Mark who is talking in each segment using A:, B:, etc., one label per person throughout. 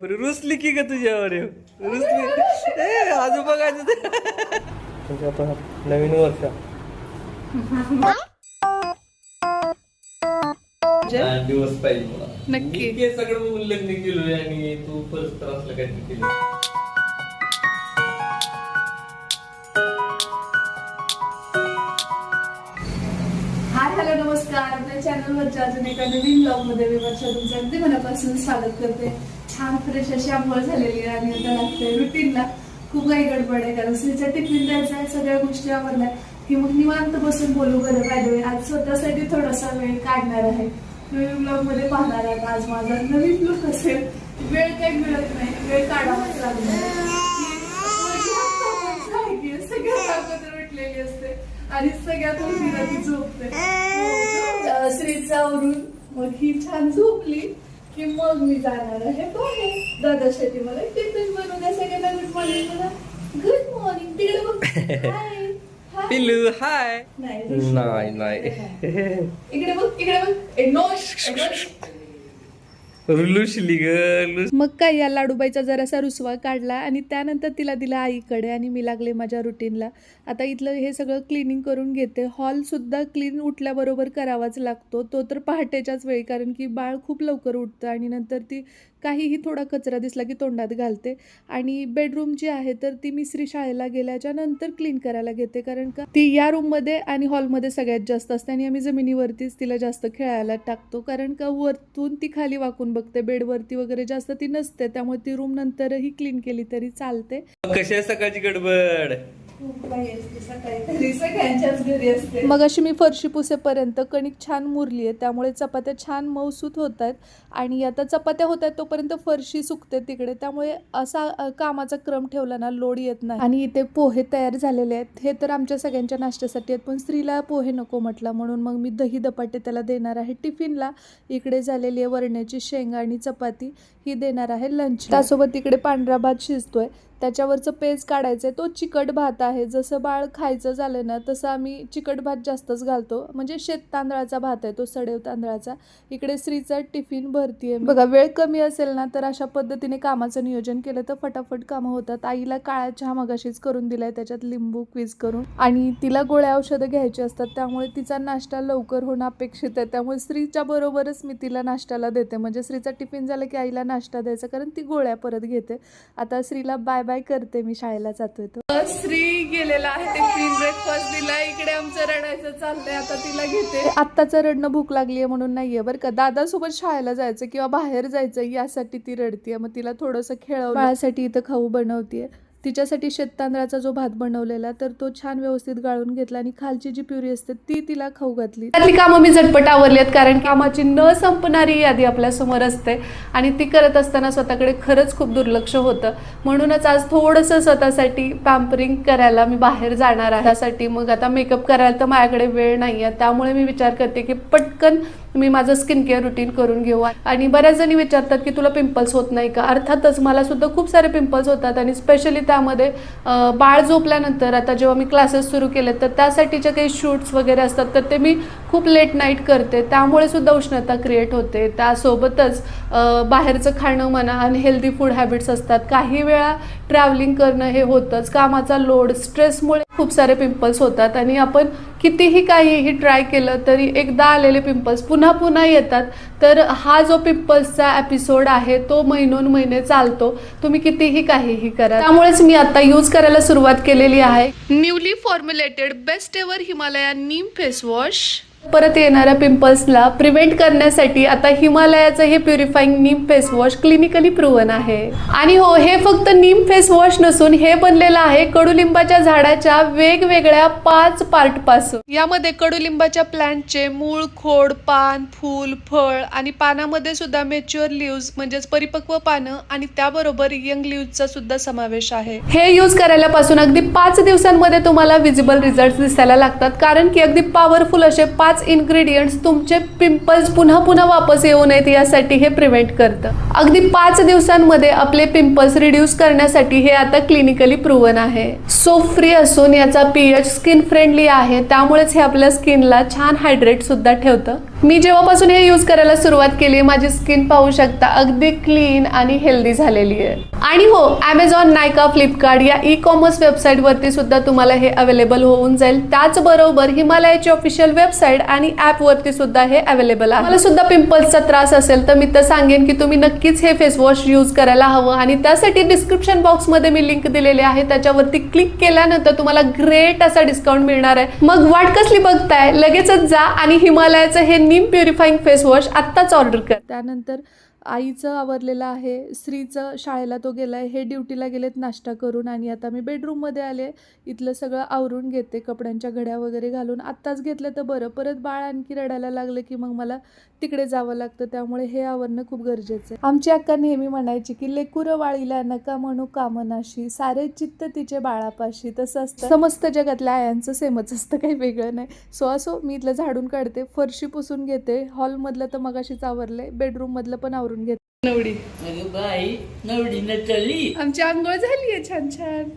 A: रुसली की का तुझ्यावर? रुसली? ए आजू बघायचं ते. म्हणजे आता नवीन वर्ष. दिवस पाहिजे मला.
B: नक्की.
A: सगळं बघून लग्न केलोय आणि तू काहीतरी केलं.
B: हाय हॅलो नमस्कार. आपल्या चॅनलवरच्या अजून एका नवीन ब्लॉगमध्ये मी वर्षा तुमचं अगदी मनापासून स्वागत करते. छान फ्रेश अशी आंघोळ झालेली आहे आणि आता लागते रुटीनला खूप काही गडबड आहे. कारण स्त्रीचा टिफिन द्यायचा आहे सगळ्या गोष्टी आवडल्या की मग निवांत बसून बोलू बरं पाहिजे आज स्वतःसाठी थोडासा वेळ काढणार आहे. नवीन ब्लॉगमध्ये पाहणार आहे. आज माझा नवीन लुक असेल. वेळ काही मिळत नाही. वेळ काढावाच लागणार सगळ्यात ताकद असते. आणि सगळ्यात उशिरा ती झोपते. हो, अं, श्रीचा आवरून मग ही छान झोपली. की मग मी जाणार आहे. बाहेर दादासाठी मला टिफिन बनवण्या सगळ्यांना गुड मॉर्निंग मला गुड मॉर्निंग तिकडे बघ. हाय.
A: पिल्लू हाय
B: नाही
A: नाही
B: इकडे बघ इकडे बघ. ए, नो ए, नो.
A: लुसली ग लुस
C: मग काय या लाडूबाईचा जरासा रुसवा काढला आणि त्यानंतर तिला दिला आईकडे आणि मी लागले माझ्या रुटीनला आता इथलं हे सगळं क्लिनिंग करून घेते. हॉलसुद्धा क्लीन उठल्याबरोबर करावाच लागतो. तो तर पहाटेच्याच वेळी कारण की बाळ खूप लवकर उठतं आणि नंतर ती काहीही थोडा कचरा दिसला की तोंडात घालते. आणि बेडरूम जी आहे तर ती मी श्री शाळेला गेल्याच्यानंतर क्लीन करायला घेते. कारण का ती या रूममध्ये आणि हॉलमध्ये सगळ्यात जास्त असते आणि आम्ही जमिनीवरतीच तिला जास्त खेळायला टाकतो. कारण का वरतून ती खाली वाकून बघते. बेडवरती वगैरे जास्त ती नसते. त्यामुळे ती रूम नंतरही क्लीन केली तरी चालते.
A: कशी आहे सकाळची गडबड?
C: मग अशी मी फरशी पुसेपर्यंत कणिक छान मुरली आहे त्यामुळे चपात्या छान मऊसूत होत आहेत. आणि आता चपात्या होत आहेत तोपर्यंत फरशी सुकते तिकडे त्यामुळे असा कामाचा क्रम ठेवला ना लोड येत नाही. आणि इथे पोहे तयार झालेले आहेत. हे तर आमच्या सगळ्यांच्या नाश्त्यासाठी आहेत पण स्त्रीला पोहे नको म्हटला म्हणून मग मी दही दपाटे त्याला देणार आहे. टिफिनला इकडे झालेली आहे वरण्याची शेंगा आणि चपाती ही देणार आहे लंच त्यासोबत इकडे पांढरा भात शिजतोय. त्याच्यावरचं पेज काढायचं आहे तो चिकट भात आहे. जसं बाळ खायचं झालं ना तसं आम्ही चिकट भात जास्तच घालतो. म्हणजे शेत तांदळाचा भात आहे तो सडेव तांदळाचा. इकडे स्त्रीचा टिफिन भरती आहे बघा वेळ कमी असेल ना तर अशा पद्धतीने कामाचं नियोजन केलं तर फटाफट कामं होतात. आईला काळा चहा मगाशीच करून दिलाय त्याच्यात लिंबू क्वीज करून. आणि तिला गोळ्या औषधं घ्यायची असतात त्यामुळे तिचा नाश्ता लवकर होणं अपेक्षित आहे. त्यामुळे स्त्रीच्या बरोबरच मी तिला नाश्त्याला देते. म्हणजे स्त्रीचा टिफिन झाला की आईला नाश्ता द्यायचा कारण ती गोळ्या परत घेते. आता स्त्रीला बाय बाय करते मी शाळेला जातोय तो.
B: श्री गेलेला आहे टिफिन ब्रेकफास्ट दिला. इकडे आमचं रडायचं चाललंय. आता तिला घेते.
C: आत्ताचं रडणं भूक लागली आहे म्हणून नाहीये बरं का. दादासोबत शाळेला जायचं किंवा बाहेर जायचं यासाठी ती रडतीये. मग तिला थोडंसं खेळव बाळासाठी इथं खाऊ बनवतीये. तिच्यासाठी शेततांदळाचा जो भात बनवलेला तर तो छान व्यवस्थित गाळून घेतला आणि खालची जी प्युरी असते ती तिला खाऊ घातली. त्यातली कामं मी झटपट आवरली आहेत कारण कामाची न संपणारी यादी आपल्यासमोर असते आणि ती करत असताना स्वतःकडे खरंच खूप दुर्लक्ष होतं. म्हणूनच आज थोडंसं स्वतःसाठी पॅम्परिंग करायला मी बाहेर जाणार आहे. त्यासाठी मग आता मेकअप करायला तर माझ्याकडे वेळ नाही आहे त्यामुळे मी विचार करते की पटकन मी माझं स्किन केअर रुटीन करून घेऊ. आणि बऱ्याच जणी विचारतात की तुला पिंपल्स होत नाही का? अर्थातच मला सुद्धा खूप सारे पिंपल्स होतात आणि स्पेशली त्यामध्ये बाळ झोपल्यानंतर आता जेव्हा मी क्लासेस सुरू केले तर त्यासाठीच्या काही शूट्स वगैरे असतात तर ते मी खूप लेट नाईट करते. त्यामुळे सुद्धा उष्णता क्रिएट होते. त्यासोबतच बाहेरचं खाणं म्हणा अनहेल्दी फूड हॅबिट्स असतात. काही वेळा ट्रॅव्हलिंग करणं हे होतंच. कामाचा लोड स्ट्रेसमुळे खूप सारे पिंपल्स होतात आणि आपण कितीही काहीही ट्राय केलं तरी एकदा आलेले पिंपल्स पुन्हा पुन्हा येतात. तर हा जो पिंपल्सचा एपिसोड आहे तो महिनोन महिने चालतो. तुम्ही कितीही काहीही करा. त्यामुळेच मी आता यूज करायला सुरुवात केलेली आहे. Newly formulated best ever Himalaya neem face wash परत येणाऱ्या पिंपल्सला प्रिव्हेंट करण्यासाठी आता हिमालयाचं हे purifying neem face wash clinically proven आहे. आणि हो हे फक्त नीम फेस वॉश नसून हे बनलेलं आहे कडुलिंबाच्या झाडाच्या वेगवेगळ्या पाच पार्टपासून यामध्ये कडुलिंबाच्या प्लांटचे मूळ खोड पान फूल फळ आणि पानामध्ये सुद्धा मेच्युअर लिव्ज म्हणजेच परिपक्व पानं आणि त्याबरोबर यंग लिव्जचा सुद्धा समावेश आहे. हे यूज करायलापासून अगदी पाच दिवसांमध्ये तुम्हाला विजिबल रिझल्ट दिसायला लागतात. कारण की अगदी पॉवरफुल असे पाच पाच इन्ग्रेडियंट्स तुमचे पिंपल्स पुन्हा पुन्हा वापस येऊ नयेत यासाठी हे प्रिव्हेंट करतं. अगदी पाच दिवसांमध्ये आपले पिंपल्स रिड्यूस करण्यासाठी हे आता क्लिनिकली प्रूव्हन आहे. सो फ्री असून याचा पीएच स्किन फ्रेंडली आहे त्यामुळेच हे आपल्या स्किनला छान हायड्रेट सुद्धा ठेवतं. मी जेव्हापासून हे यूज करायला सुरुवात केली माझी स्किन पाहू शकता अगदी क्लीन आणि हेल्दी झालेली आहे. आणि हो ॲमेझॉन नायका फ्लिपकार्ट या ई कॉमर्स वेबसाईटवरती सुद्धा तुम्हाला हे अवेलेबल होऊन जाईल. त्याचबरोबर हिमालयाची ऑफिशियल वेबसाईट आणि ॲपवरती सुद्धा हे अवेलेबल आहे. मला सुद्धा पिंपल्सचा त्रास असेल तर मी तर सांगेन की तुम्ही नक्कीच हे फेसवॉश यूज करायला हवं. आणि त्यासाठी डिस्क्रिप्शन बॉक्समध्ये मी लिंक दिलेली आहे. त्याच्यावरती क्लिक केल्यानंतर तुम्हाला ग्रेट असा डिस्काउंट मिळणार आहे. मग वाट कसली बघताय? लगेचच जा आणि हिमालयाचं हे निम प्युरिफाईंग फेस वॉश आत्ताच ऑर्डर कर. त्यानंतर आईचं आवरलेलं आहे स्त्रीचं शाळेला तो गेला आहे हे ड्युटीला गेलेत नाश्ता करून आणि आता मी बेडरूममध्ये आले इथलं सगळं आवरून घेते कपड्यांच्या घड्या वगैरे घालून. आत्ताच घेतलं तर बरं परत बाळ आणखी रडायला लागलं की मग मला तिकडे जावं लागतं त्यामुळे हे आवरणं खूप गरजेचं आहे. आमची अक्का नेहमी म्हणायची की लेकुरं वाळीला नका म्हणू कामनाशी सारे चित्त तिचे बाळापाशी. तसं असतं. समस्त जगातल्या आयांचं सेमच असतं काही वेगळं नाही. सो असो मी इथलं झाडून काढते फरशी पुसून घेते हॉलमधलं तर मगाशीच आवरलंय बेडरूममधलं पण आवरून घेते. नवडी.
D: अगं बाई नवडीनं चली.
C: आमची आंघोळ झाली आहे छान छान.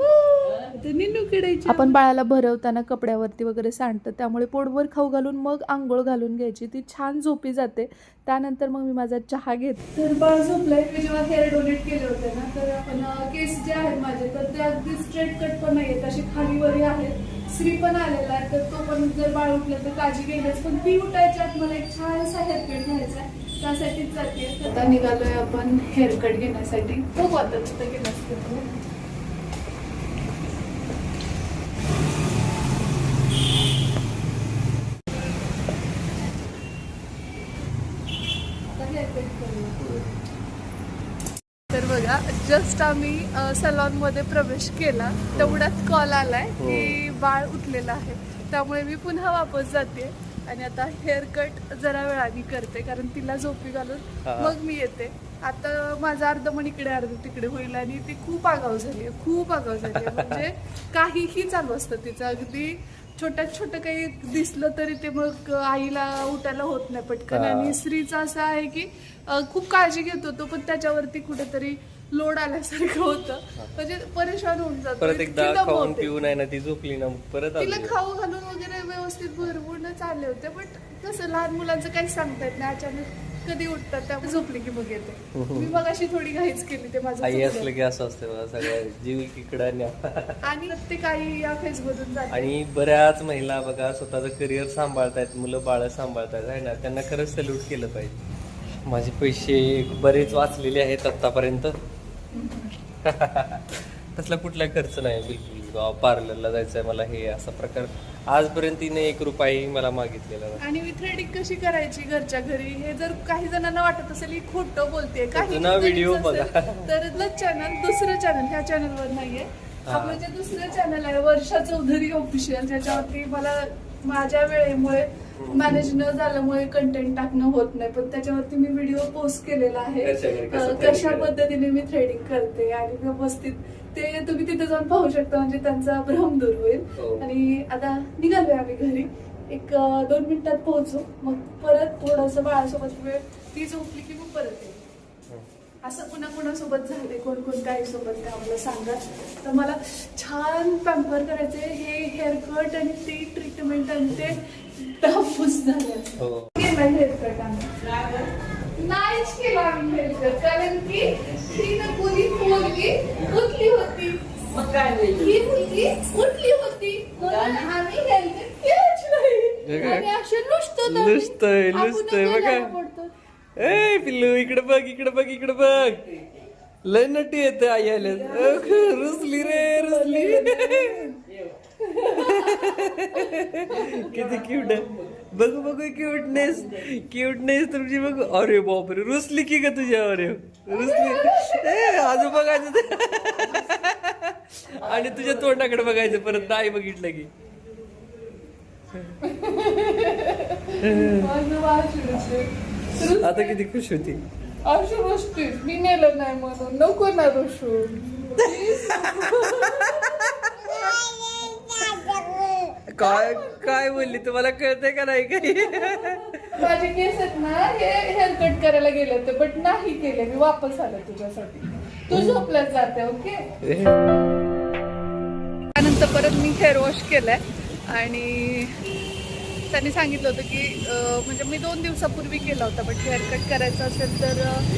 C: आपण बाळाला भरवताना कपड्यावरती वगैरे सांडतं त्यामुळे पोटभर खाऊ घालून मग आंघोळ घालून घ्यायची. ती छान झोपी जाते. त्यानंतर मग मी माझा चहा घेते.
B: तर बाळ झोपलंय. मी जेव्हा हेअर डोनेट केले होते ना तर आपण केस जे आहेत माझे तर ते अगदी स्ट्रेट कट पण नाहीयेत. असे खालीवरी आहेत. श्री पण आलेला आहे तर तो पण जर बाळ उठलं तर काळजी घेण्यास पण ती उठायच्या आत मला एक छानसा हेअरकट घ्यायचा आहे. त्यासाठीच जाते. आता निघालोय आपण हेअरकट घेण्यासाठी. बघू आता तिथं करूया.
C: तर बघा जस्ट आम्ही सलॉनमध्ये प्रवेश केला. तेवढाच कॉल आलाय की बाळ उठलेलं आहे. त्यामुळे मी पुन्हा वापस जाते. आणि आता हेअर कट जरा वेळाने करते कारण तिला झोपी घालून. मग मी येते आता माझं अर्ध मन इकडे अर्ध तिकडे होईल आणि ती खूप आगाव झाली आहे खूप आगाव झाली आहे म्हणजे काहीही चालू असतं तिचं अगदी छोट्यात छोटं काही दिसलं तरी ते मग आईला उठायला होत नाही पटकन. आणि स्त्रीचं असं आहे की खूप काळजी घेत होतो पण त्याच्यावरती कुठेतरी लोड आल्यासारखं होतं. म्हणजे परेशान होऊन जातो.
A: परत एकदा. खाऊन पिऊन आहे ना ती झोपली ना परत
C: तिला खाऊ घालून वगैरे व्यवस्थित भरपूरच आले होते बट कसं लहान मुलांचं काही सांगता येत नाही. अचानक कधी उठतात त्यामुळे झोपली की मग येते. मी मग अशी थोडी घाईच केली ते माझं
A: आई. असलं की असं असतं सगळ्या जीव इकडं न्या
C: आणि प्रत्येक आई या फेज मधून जाते.
A: आणि बऱ्याच महिला बघा स्वतःचं करिअर सांभाळतायत मुलं बाळ सांभाळतायत आहे ना? त्यांना खरंच सल्यूट केलं पाहिजे. माझे पैसे बरेच वाचलेले आहेत आतापर्यंत तसला कुठला खर्च नाही बिलकुल. पार्लरला जायचंय मला हे असा प्रकार. आजपर्यंत तिने एक रुपयाही मला मागितलेला नाही.
C: आणि मी थ्रेडिंग कशी करायची घरच्या घरी? हे जर काही जणांना वाटत असेल ही खोटं बोलते काही
A: जुना व्हिडिओ बघा.
C: तर चॅनल दुसरं चॅनल ह्या चॅनलवर नाहीये. आपलं जे दुसरं चॅनल आहे वर्षा चौधरी ऑफिशियल ज्याच्यावरती मला माझ्या वेळेमुळे मॅनेज न झाल्यामुळे कंटेंट टाकणं होत नाही. पण त्याच्यावरती मी व्हिडिओ पोस्ट केलेला आहे.
A: कशा?
C: पद्धतीने मी थ्रेडिंग करते आणि व्यवस्थित ते तुम्ही तिथे जाऊन पाहू शकता. म्हणजे त्यांचा भ्रम दूर होईल.
A: हो.
C: आणि आता निघालोय आम्ही घरी. एक दोन मिनिटात पोहोचू. मग परत थोडस बाळासोबत वेळ. ती झोपली की मग परत येईल. असं कुणा कुणासोबत झाले कोण कोण काही सोबत ते आम्हाला सांगा. तर मला छान पॅम्पर करायचे हे हेअर कट आणि ती ट्रीटमेंट आणि ते झाले.
A: हो.
C: आम्ही नाहीच केला आम्ही हेअरकट कारण की ही ना कोणी मुलगी उठली होती.
D: मग काय होईल
C: ही मुलगी उठली होती. म्हणून आम्ही हेअरकट केलंच नाही.
A: हे काय?
C: आणि असे लुसतो आम्ही.
A: लुसतोय,
C: आपण
A: लुसतोय,
C: उगाच
A: बघा. ए पिल्लू इकडे बघ इकडे बघ इकडे बघ. लय नटी येते आई आल्या रुसली रे रुसली किती क्यूट आहे. बघू बघू क्यूटनेस क्यूटनेस तुमची बघू. अरे बापरे रुसली की का तुझ्या अरे? रुसली ए आजू बघायचं आणि तुझ्या तोंडाकडे बघायचं परत. नाही बघितलं की. आता किती खुश होती.
C: अशी गोष्टी मी नेलं नाही म्हणून. नको ना रोशू
A: काय काय बोलली? तुम्हाला कळतंय का नाही काही?
C: माझे केस आहेत ना हे हेअर कट करायला गेले होते बट नाही केले. मी वापस आले तुझ्यासाठी. तू झोपल्यात जाते ओके त्यानंतर परत मी हेअर वॉश केलंय आणि त्यांनी सांगितलं होतं की अं, म्हणजे मी दोन दिवसापूर्वी केला होता बट हेअर कट करायचं असेल तर अं,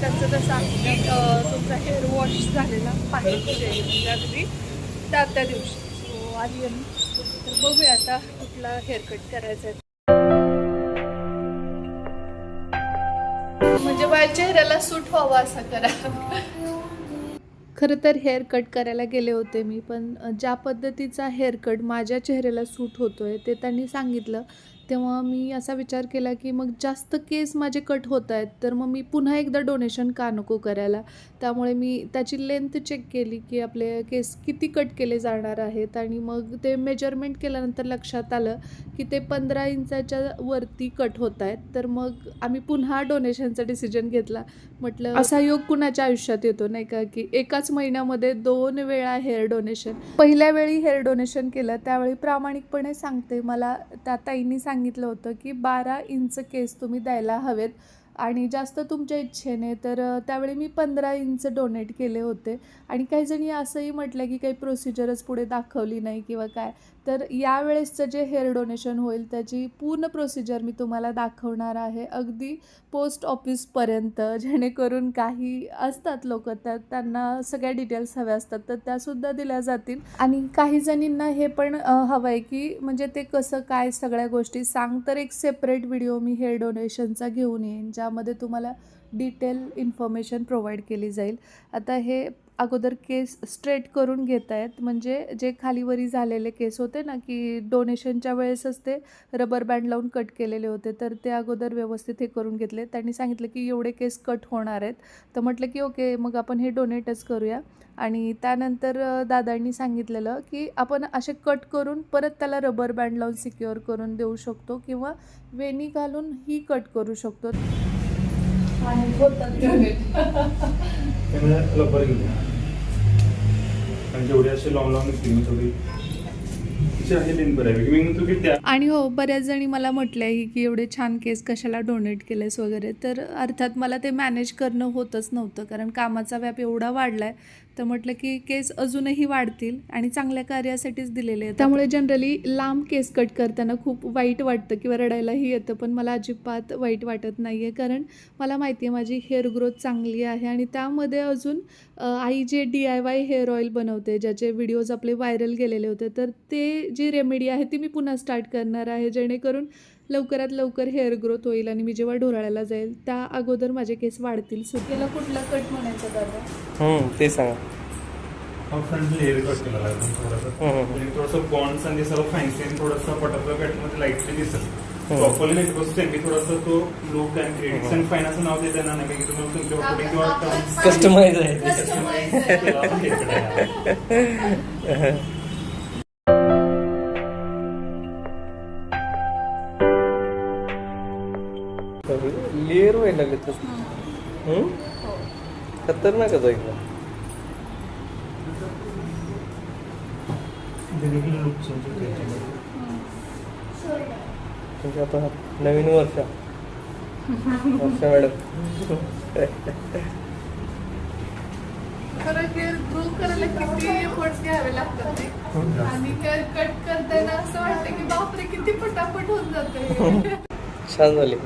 C: त्यांचं तसं की अं, तुमचा हेअर वॉश झालेला पाहिजे म्हणजे अगदी त्या त्या दिवशी. सो आली आम्ही. तर बघूया आता कुठला हेअर कट करायचा आहे. म्हणजे माझ्या चेहऱ्याला सूट व्हावा असा करा. खरं तर हेअर कट करायला गेले होते मी पण ज्या पद्धतीचा हेअर कट माझ्या चेहऱ्याला सूट होतो आहे ते त्यांनी सांगितलं तेव्हा मी असा विचार केला की मग जास्त केस माझे कट होत आहेत तर मग मी पुन्हा एकदा डोनेशन का नको करायला? त्यामुळे मी त्याची लेंथ चेक केली की आपले केस किती कट केले जाणार आहेत आणि मग ते मेजरमेंट केल्यानंतर लक्षात आलं की ते पंधरा इंचाच्या वरती कट होत आहेत. तर मग आम्ही पुन्हा डोनेशनचा डिसिजन घेतला. म्हटलं असा योग कुणाच्या आयुष्यात येतो? नाही का की एकाच महिन्यामध्ये दोन वेळा हेअर डोनेशन पहिल्या वेळी हेअर डोनेशन केलं त्यावेळी प्रामाणिकपणे सांगते मला त्या ताईंनी सांगितलं सांगितलं होतं की बारा इंच केस तुम्ही द्यायला हवेत. आणि जास्त तुमच्या इच्छेने तर त्यावेळी मी पंधरा इंच डोनेट केले होते. आणि काही जणी असंही म्हटलं की काही प्रोसिजरच पुढे दाखवली नाही किंवा काय. तर यावेळेसचं जे हेअर डोनेशन होईल त्याची पूर्ण प्रोसिजर मी तुम्हाला दाखवणार आहे. अगदी पोस्ट ऑफिसपर्यंत जेणेकरून काही असतात लोक तर त्यांना सगळ्या डिटेल्स हव्या असतात तर त्यासुद्धा दिल्या जातील. आणि काही जणींना हे पण हवं आहे की म्हणजे ते कसं काय सगळ्या गोष्टी सांग तर एक सेपरेट व्हिडिओ मी हेअर डोनेशनचा घेऊन येईन. ज्यामध्ये तुम्हाला डिटेल इन्फॉर्मेशन प्रोव्हाइड केली जाईल. आता हे अगोदर केस स्ट्रेट करून घेत आहेत म्हणजे जे खालीवरी झालेले केस होते ना की डोनेशनच्या वेळेसच ते रबर बँड लावून कट केलेले होते तर ते अगोदर व्यवस्थित हे करून घेतले. त्यांनी सांगितलं की एवढे केस कट होणार आहेत. तर म्हटलं की ओके मग आपण हे डोनेटच करूया. आणि त्यानंतर दादांनी सांगितलेलं की आपण असे कट करून परत त्याला रबर बँड लावून सिक्युअर करून देऊ शकतो किंवा वेणी घालून ही कट करू शकतो. आणि.
E: त्यामुळे आणि जेवढे थोडी
C: हो बऱ्याच जणी मला म्हटल्याही की एवढे छान केस कशाला डोनेट केलेस वगैरे. तर अर्थात मला ते मॅनेज करणं होतच नव्हतं कारण कामाचा व्याप एवढा वाढला आहे तर म्हटलं की केस अजूनही वाढतील आणि चांगल्या कार्यासाठीच दिलेले आहेत. त्यामुळे जनरली लांब केस कट करताना खूप वाईट वाटतं किंवा रडायलाही येतं पण मला अजिबात वाईट वाटत नाही आहे कारण मला माहिती आहे माझी हेअर ग्रोथ चांगली आहे आणि त्यामध्ये अजून आई जे D I Y hair oil बनवते ज्याचे व्हिडिओज आपले व्हायरल गेलेले होते तर ते जी रेमेडी आहे ती मी पुन्हा स्टार्ट करणार आहे जेणेकरून लवकरात लवकर हेअर ग्रोथ होईल आणि मी जेव्हा ढोराळ्याला जाईल त्या अगोदर माझे केस वाढतील सुट्टीला कुठला कट म्हणायचं दादा?
A: हम्म, ते सांगा.
E: हा कट केला थोडंसं.
A: हम्म.
E: म्हणजे थोडंसं बॉन्ड्स आणि सर्व फॅन्सी आणि थोडंसं बटरफ्लाय पॅटर्नमध्ये लाईटली दिसत
A: हम्म.
E: प्रॉपरली नाही बस त्यांनी थोडंसं तो लुक क्रेडिट्स असं नाव नाही की तुम्हाला तुमच्या ऑपरेटिंग किंवा
A: कस्टमाइज आहे.
E: आपण हे.
A: तसं खतरनाकच आहे एकदम.
E: वेगवेगळे.
A: म्हणजे आता नवीन वर्ष. वर्षा मॅडम.
C: खरं हेअर ग्रो करायला किती एफर्ट्स घ्यावे लागतात ते. आणि हेअर कट करताना असं वाटतं की बापरे किती पटापट होऊन जाते
A: छान झाले.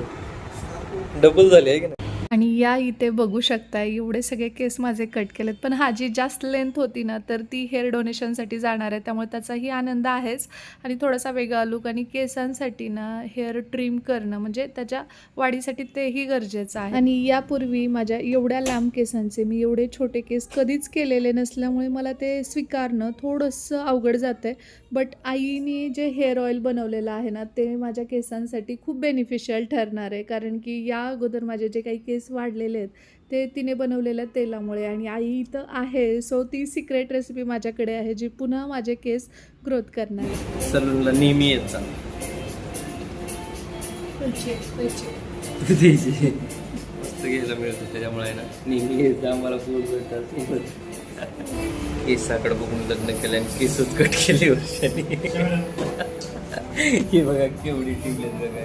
A: डबल झाले आहे की नाही?
C: आणि या इथे बघू शकता एवढे सगळे केस माझे कट केलेत. पण हा जी जास्त लेंथ होती ना तर ती हेअर डोनेशनसाठी जाणार आहे. त्यामुळे त्याचाही आनंद आहेच. आणि थोडासा वेगळा लुक आणि केसांसाठी ना हेअर ट्रिम करणं म्हणजे त्याच्या वाढीसाठी तेही गरजेचं आहे. आणि यापूर्वी माझ्या एवढ्या लांब केसांचे मी एवढे छोटे केस कधीच केलेले नसल्यामुळे मला ते स्वीकारणं थोडंसं अवघड जातं आहे बट आईने जे हेअर ऑइल बनवलेलं आहे ना ते माझ्या केसांसाठी खूप बेनिफिशियल ठरणार आहे. कारण की या अगोदर माझे जे काही केस वाढलेले आहेत ते तिने बनवलेल्या तेलामुळे आणि आई इथं आहे. सो ती सिक्रेट रेसिपी माझ्याकडे आहे जी पुन्हा माझे केस ग्रोथ करणार आहे.
A: सलूनला नेहमी येत घ्यायला मिळतं त्याच्यामुळे ना. नेहमी येत आम्हाला पोट भेटतात सोबत केसाकडे बघून लग्न केलं आणि केसच कट केली वर्षाने. हे बघा केवढी टिकलेत बघा.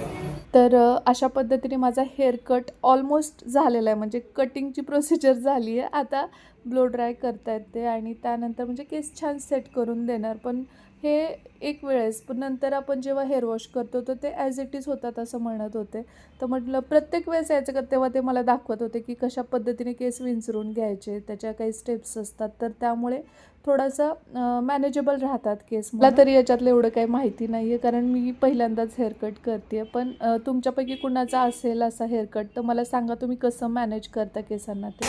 C: तर अशा पद्धतीने माझा हेअर कट ऑलमोस्ट झालेला आहे. म्हणजे कटिंगची प्रोसिजर झाली आहे. आता ब्लो ड्राय करता येते आणि त्यानंतर म्हणजे केस छान सेट करून देणार. पण हे एक वेळेस. पण नंतर आपण जेव्हा हेअर वॉश करतो तर ते ॲज इट इज होतात असं म्हणत होते. तर म्हटलं प्रत्येक वेळेस यायचं का? तेव्हा ते मला दाखवत होते की कशा पद्धतीने केस विंचरून घ्यायचे त्याच्या काही स्टेप्स असतात. तर त्यामुळे थोडंसं मॅनेजेबल राहतात केस मला तरी याच्यातलं एवढं काही माहिती नाही आहे कारण मी पहिल्यांदाच हेअरकट करते पण अं, तुमच्यापैकी कुणाचा असेल असा हेअरकट तर मला सांगा तुम्ही कसं मॅनेज करता केसांना ते?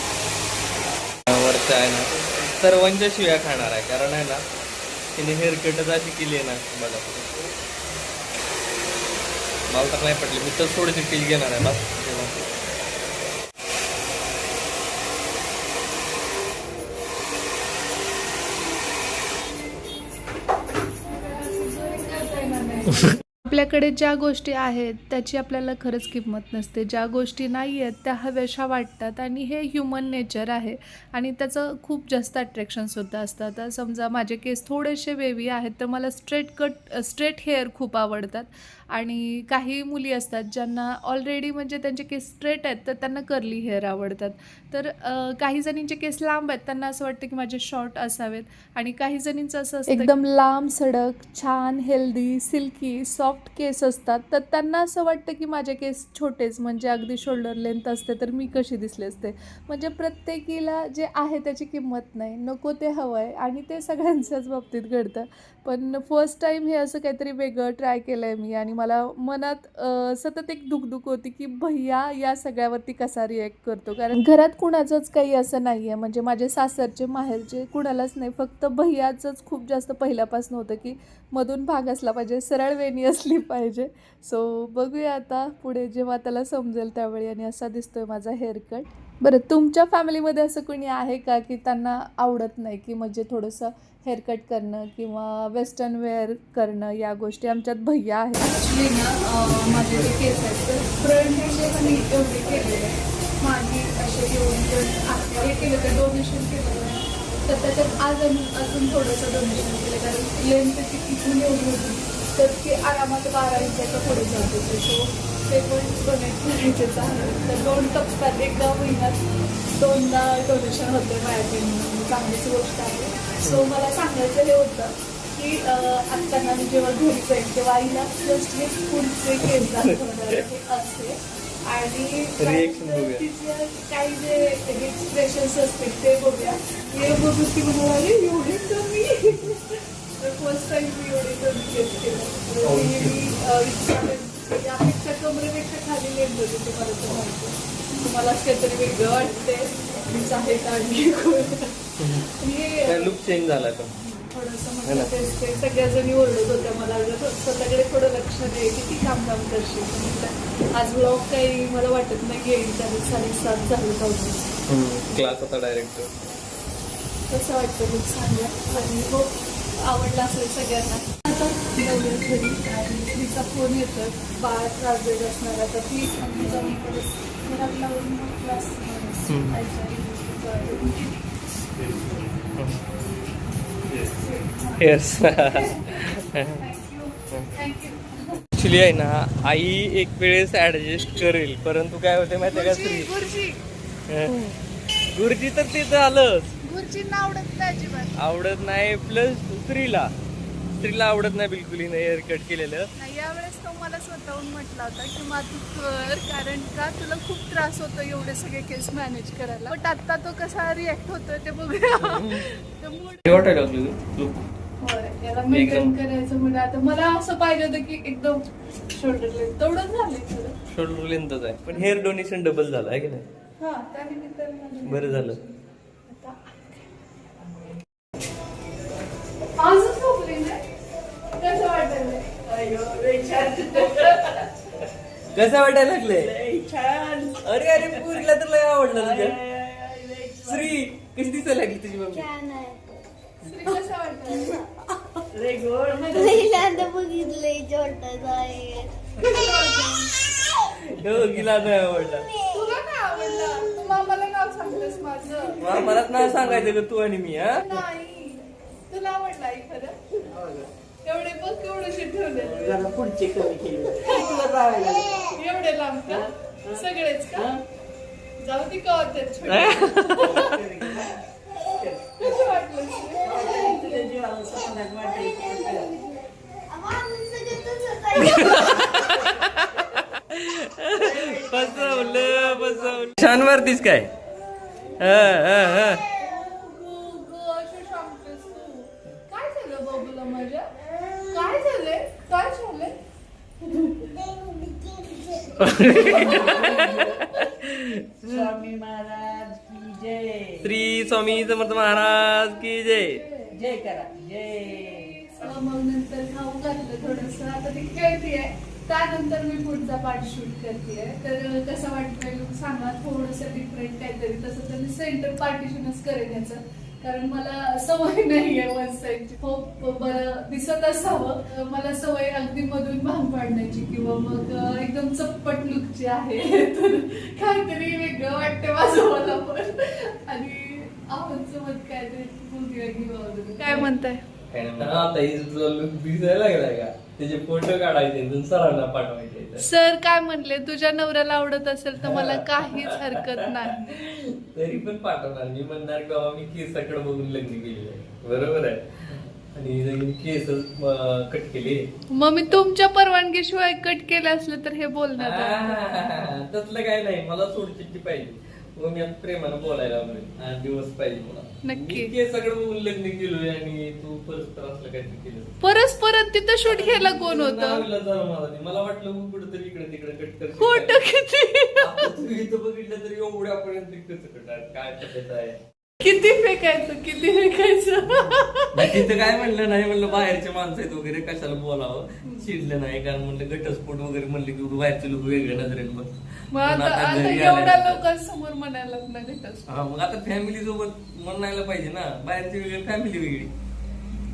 A: आहे सर्वांच्या शिव्या खाणार आहे कारण आहे ना तिने हेअर कटच अशी केली आहे ना मला मला तर नाही पटली. मी तर थोडीशी टील घेणार आहे बस.
C: आपल्याकडे ज्या गोष्टी आहेत त्याची आपल्याला खरंच किंमत नसते. ज्या गोष्टी नाही आहेत त्या हव्याशा वाटतात आणि हे ह्युमन नेचर आहे. आणि त्याचं खूप जास्त अट्रॅक्शनसुद्धा असतात. समजा माझे केस थोडेसे वेवी आहेत तर मला स्ट्रेट कट स्ट्रेट हेअर खूप आवडतात. आणि काही मुली असतात ज्यांना ऑलरेडी म्हणजे त्यांचे केस स्ट्रेट आहेत तर त्यांना कर्ली हेअर आवडतात. तर काही जणींचे केस लांब आहेत त्यांना असं वाटतं की माझे शॉर्ट असावेत. आणि काही जणींचं असं असतं एकदम लांब सडक छान हेल्दी सिल्की सॉफ्ट केस असतात. तर त्यांना असं वाटतं की माझे केस छोटेच म्हणजे अगदी शोल्डर लेंथ असते तर मी कशी दिसले असते. म्हणजे प्रत्येकीला जे आहे त्याची किंमत नाही. नको ते हवं आहे आणि ते सगळ्यांच्याच बाबतीत घडतं. पण फर्स्ट टाईम हे असं काहीतरी वेगळं ट्राय केलं आहे मी आणि मला मनात सतत एक दुखदुख होती की भैया या सगळ्यावरती कसा रिॲक्ट करतो? कारण घरात कुणाचंच काही असं नाही आहे म्हणजे माझे सासरचे माहेरचे कुणालाच नाही. फक्त भैयाचंच खूप जास्त पहिल्यापासून होतं की मधून भाग असला पाहिजे सरळ वेणी असली पाहिजे. सो बघूया आता पुढे जेव्हा त्याला समजेल त्यावेळी आणि असा दिसतोय माझा हेअरकट बरं तुमच्या फॅमिलीमध्ये असं कोणी आहे का की त्यांना आवडत नाही की म्हणजे थोडंसं हेअरकट करणं किंवा वेस्टर्न वेअर करणं या गोष्टी आमच्यात भैया आहेत.
B: ॲक्च्युली ना माझे जे केस आहेत तर फ्रंट मी एवढे केलेले. आहे मागे असे एवढे फ्रंट आहे हे केलं तर डोनेशन केलेलं आहे तर त्याच्यात आज अजून थोडंसं डोनेशन केलं. कारण लेंथ तिथून एवढी होती तर ती आरामात बारा इंचाच्या पुढे जात होते. सो ते पण डोनेट गरजेचं आहे तर दोन टप्प्यात एकदा महिन्यात दोनदा डोनेशन होते माझ्या चांगलीच गोष्ट आहे. सो मला सांगायचं हे होतं की आत्ताना मी जेव्हा घरी जाईल तेव्हा आईला जस्ट हे पुढचे केस दाखवणार हे असे. आणि. तिचे काही जे एक्सप्रेशन्स असतील ते बघूया. हे बघून ती म्हणाली एवढे कमी. फर्स्ट टाइम मी एवढे कमी केस केलं. हे मी यापेक्षा कमरेपेक्षा खाली लेट होते तुम्हाला. तुम्हाला काहीतरी वेगळं वाटते मीच आहे काढली
A: लुक चेंज झाला तो.
B: थोडंसं तेच ते सगळ्या जणी ओरडत होत्या मला. स्वतःकडे थोडं लक्ष दे किती काम काम करशील आज ब्लॉग काही मला वाटत नाही येईल कारण साडेसात झालं पाहिजे
A: क्लास होता डायरेक्ट
B: कसं वाटतं मी सांगा आणि हो आवडला असेल सगळ्यांना. आता घरी आणि तिचा फोन येतो बाळ त्रास देत असणार. आता ती आम्ही जाऊन परत घरात लावून क्लास
A: येस
B: थँक्यू
A: ऍक्च्युली आहे ना आई एक वेळेस ऍडजस्ट करेल. परंतु काय होते माहिती आहे का स्त्री?
B: गुरुजी.
A: हं. गुरुजी तर तिथं आलंच.
B: आवडत नाही
A: प्लस स्त्रीला. स्त्रीला आवडत नाही बिलकुल हेअर कट केलेलं.
B: नाही, यावेळेस तो मला स्वतःहून म्हटला होता की मा तू कर कारण का तुला खूप त्रास होतो एवढे सगळे केस मॅनेज करायला. बट आता तो कसा रिॲक्ट होतोय ते बघूया तर मूड
A: हे वाटायला लागलं लुक
B: होय, याला मेंटेन करायचं म्हणजे आता मला असं पाहिजे होतं की एकदम शोल्डर तेवढंच झालंय खरं
A: शोल्डर लेंथच आहे. पण हेअर डोनेशन डबल झालं आहे की नाही?
B: हा त्यानिमित्ताने
A: बरं झालं.
B: कसं वाटायला
A: लागले अरे अरे पुरीला तर लय आवडलं तुझ्या श्री कशी दिसायला लागली तुझी मम्मी?
F: पहिल्यांदा बघितलंय आहे
A: हो गिला नाही आवडला.
B: तुला काय आवडलं? तू मामाला नाव सांगतेस माझं.
A: मा- मलाच नाव सांगायचं का तू आणि मी हा?
B: नाही. तुला आवडलं आई खरं? एवढे बघ केवढे ठेवले.
D: जरा पुढचे कमी केले.
B: तुला एवढे लांब का? सगळेच का? जाऊ ती का त्यात छान
A: वरतीस काय? हा, हा, हा.
D: स्वामी महाराज की जय.
A: श्री स्वामी समर्थ महाराज की जय.
D: जय करा जय.
C: मग नंतर खाऊ घातलं थोडस. आता ती खेळतीये. त्यानंतर मी पुढचा पार्ट शूट करतेय. तर कसं वाटतंय सांगा? थोडस डिफरंट काहीतरी. तसं तर मी सेंटर पार्टिशनच करेन याचं. कारण मला सवय नाहीये वन साईडची खूप बरं दिसत असावं. मला सवय अगदी मधून भांग पाडण्याची किंवा मग एकदम चप्पट लुकची आहे तर काहीतरी वेगळं वाटतं माझं मला पण. आणि आपण सोबत काहीतरी मुलगी वेगळी वगैरे. काय म्हणताय?
A: आता लुक दिसायला लागलाय का? त्याचे फोटो काढायचे सरांना पाठवायचे
C: सर काय म्हणले? तुझ्या नवऱ्याला आवडत असेल तर मला काहीच हरकत नाही.
A: तरी पण पाठवणार. मी म्हणणार की बाबा मी केसाकडे बघून लग्न केले बरोबर आहे? आणि केस कट केले.
C: मग मी तुमच्या परवानगीशिवाय कट केलं असलं तर हे.
A: आ, तसलं काय नाही. मला सोडचिट्टी पाहिजे. मग मी प्रेमानं बोलायला दिवस पाहिजे मला.
C: नक्की.
A: लग्न केलोय आणि तू परस्पर असलं काहीतरी केलं
C: परस्परत तिथं शूट घ्यायला कोण होतं?
A: नावीला मला नाही. मला वाटलं कुठेतरी इकडे तिकडे कट कर
C: खोट किती?
A: आता तू इथं बघितलं तरी एवढ्यापर्यंत कसं कटार काय पद्धत आहे?
C: किती फेकायचं किती फेकायचं?
A: नाही तिथं काय म्हणलं नाही म्हणलं बाहेरचे माणसं आहेत वगैरे कशाला बोलावं? चिडलं नाही कारण म्हणलं घटस्फोट वगैरे म्हणले की बाहेरचे लोक वेगळे नजरेने बघ.
C: मग आता आता एवढ्या लोकांसमोर म्हणायला ना घटच
A: हा मग आता फॅमिली सोबत म्हणायला पाहिजे ना. बाहेरची वेगळी फॅमिली वेगळी.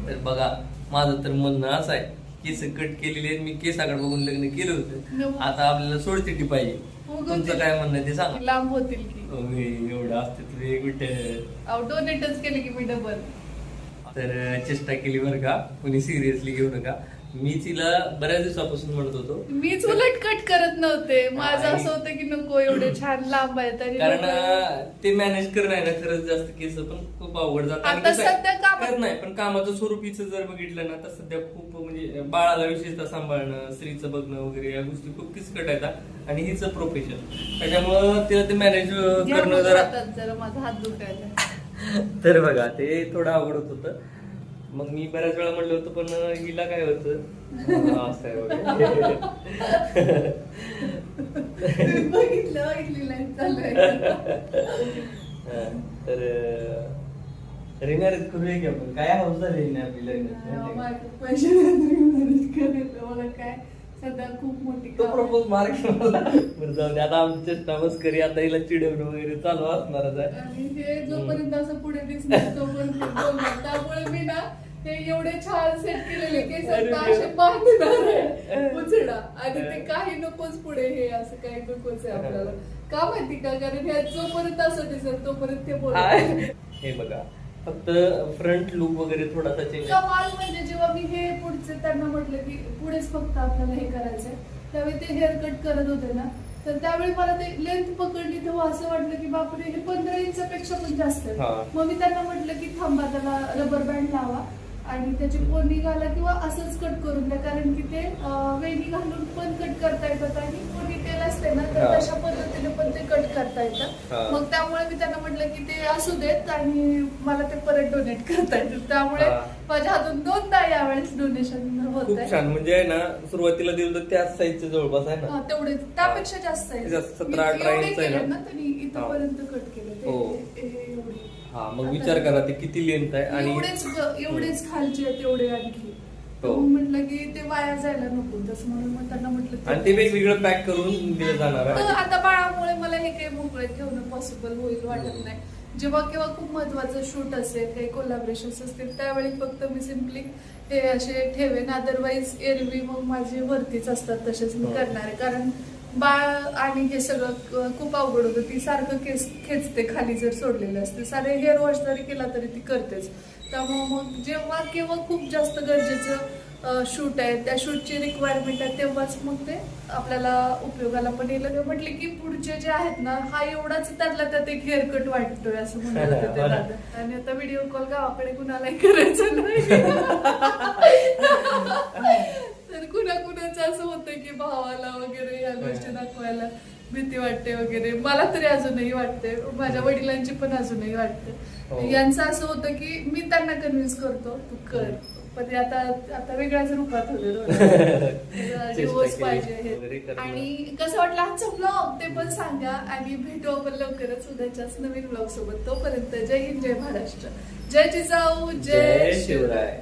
A: तर बघा माझं तर म्हणणं असं आहे. केस कट केलेले आहेत मी केसाकडे बघून लग्न केलं होतं. आता आपल्याला सोडचिट्टी पाहिजे. तुमचं काय म्हणणं ते सांगा.
C: लांब होतील की.
A: एवढं असते तर एक मिनिट.
C: डोनेटच केले की मी डबल
A: तर चेष्टा केली बरं का. कुणी सिरियसली घेऊ नका. मी तिला बऱ्याच दिवसापासून म्हणत होतो.
C: मीच उलट कट करत नव्हते. माझं असं होतं की नको एवढे छान लांब आहेत
A: कारण ते मॅनेज करणं आहे ना खरंच जास्त केस पण खूप अवघड जातं.
C: आता सध्या
A: नाही पण कामाचं स्वरूप हिचं जर बघितलं ना तर सध्या खूप म्हणजे बाळाला विशेषतः सांभाळणं स्त्रीचं बघणं वगैरे या गोष्टी खूप किचकट आहेत आणि हिचं प्रोफेशन त्याच्यामुळं तिला ते मॅनेज करणं जरा
C: जरा माझा हात दुखायला.
A: तर बघा ते थोडं अवघड होत होतं. मग मी बऱ्याच वेळा म्हणलं होतं पण हिला काय होतं? असं तर रिमॅरेज करूया की आपण? काय हाऊस झाली नाही आपली लग्नाची?
C: माझे पैसे मला काय सध्या खूप मोठी
A: तो प्रपोज मार्क मला. बरं जाऊ दे आता आमची चेष्टा करी आता हिला चिडवणं वगैरे चालू असणारच आहे
C: आणि हे जोपर्यंत असं पुढे दिसणार तोपर्यंत बोलणार. त्यामुळे मी ना हे एवढे छान सेट केलेले केस
A: अरे
C: आता असे बांधणार आहे. आणि ते काही नकोच पुढे हे असं काही नकोच आहे आपल्याला. का माहिती का? कारण हे जोपर्यंत असं दिसेल तोपर्यंत ते बोलणार
A: हाय. हे बघा. फक्त फ्रंट लुक वगैरे थोडासा चेंज
C: कमाल म्हणजे जेव्हा मी हे पुढचे त्यांना म्हटलं की पुढेच फक्त आपल्याला हे करायचंय त्यावेळी ते हेअर कट करत होते ना तर त्यावेळी मला ते लेंथ पकडली तेव्हा असं वाटलं की बापरे हे पंधरा इंचापेक्षा पण जास्त. मग मी त्यांना म्हटलं की थांबा त्याला रबर बँड लावा आणि त्याची कोणी घाला किंवा असंच कट करून द्या कारण की ते वेणी घालून पण कट करता येतात आणि कोणी तेल असते ना तर. तशा पद्धतीने पण ते कट करता येतात. मग त्यामुळे मी त्यांना म्हटलं की ते असू देत आणि मला ते परत डोनेट करता येतील. त्यामुळे
A: हा.
C: माझ्या हातून दोनदा यावेळेस डोनेशन होत
A: खूप
C: आहे
A: छान. म्हणजे आहे ना सुरुवातीला दिलं तर त्याच साईजचं जवळपास आहे
C: हा,
A: ना
C: तेवढेच. त्यापेक्षा जास्त आहे
A: जास्त
C: मी
A: 17, 18
C: एवढे
A: इंच आहे ना?
C: केले ना त्यांनी इथपर्यंत कट केले. ते-
A: हो.
C: हे- हे एवढे.
A: हा मग विचार करा ते किती लेंथ आहे आणि
C: एवढेच एवढेच खालचे आहेत एवढे आणखी.
A: हो.
C: मग म्हटलं की ते वाया जायला नको. तसं म्हणून मग त्यांना म्हटलं
A: आणि ते वेगवेगळं पॅक करून दिलं जाणार
C: तर
A: आहे.
C: आता बाळामुळे मला हे काही मोकळे ठेवणं पॉसिबल होईल वाटत नाही. जेव्हा केव्हा खूप महत्वाचं शूट असेल काही कोलॅबरेशन असतील त्यावेळी फक्त मी सिम्पली हे असे ठेवेन अदरवाईज एरवी मग माझे वरतीच असतात तसेच मी. करणार आहे कारण बाळ आणि हे सगळं खूप अवघड होतं. ती सारखं केस खेचते खाली जर सोडलेले असते. सारे हेअर वॉश जरी केला तरी ती करतेच. त्यामुळे मग जेव्हा केव्हा खूप जास्त गरजेचं शूट आहे त्या शूटची रिक्वायरमेंट आहे तेव्हाच मग ते आपल्याला उपयोगाला पण येईल. म्हटले की पुढचे जे आहेत ना हा एवढाच त्यातला त्यात एक हेअर कट वाटतोय असं म्हणाले होते ते दादा. आणि आता व्हिडिओ कॉल गावाकडे कुणालाही करायचं नाही. कुणा कुणाचं असं होतं की भावाला वगैरे या गोष्टी दाखवायला भीती वाटते वगैरे. मला तरी अजूनही वाटते. माझ्या वडिलांची पण अजूनही
A: हो.
C: वाटते यांचं असं होतं की मी त्यांना कन्व्हिन्स करतो तू कर. पण आता आता वेगळ्याच रूपात होते पाहिजे हे. आणि कसं वाटलं आजचा ब्लॉग ते पण सांगा. आणि भेटू आपण लवकरच उद्याच्याच नवीन ब्लॉग सोबत. तोपर्यंत जय हिंद जय महाराष्ट्र. जय जिजाऊ
A: जय शिवराय.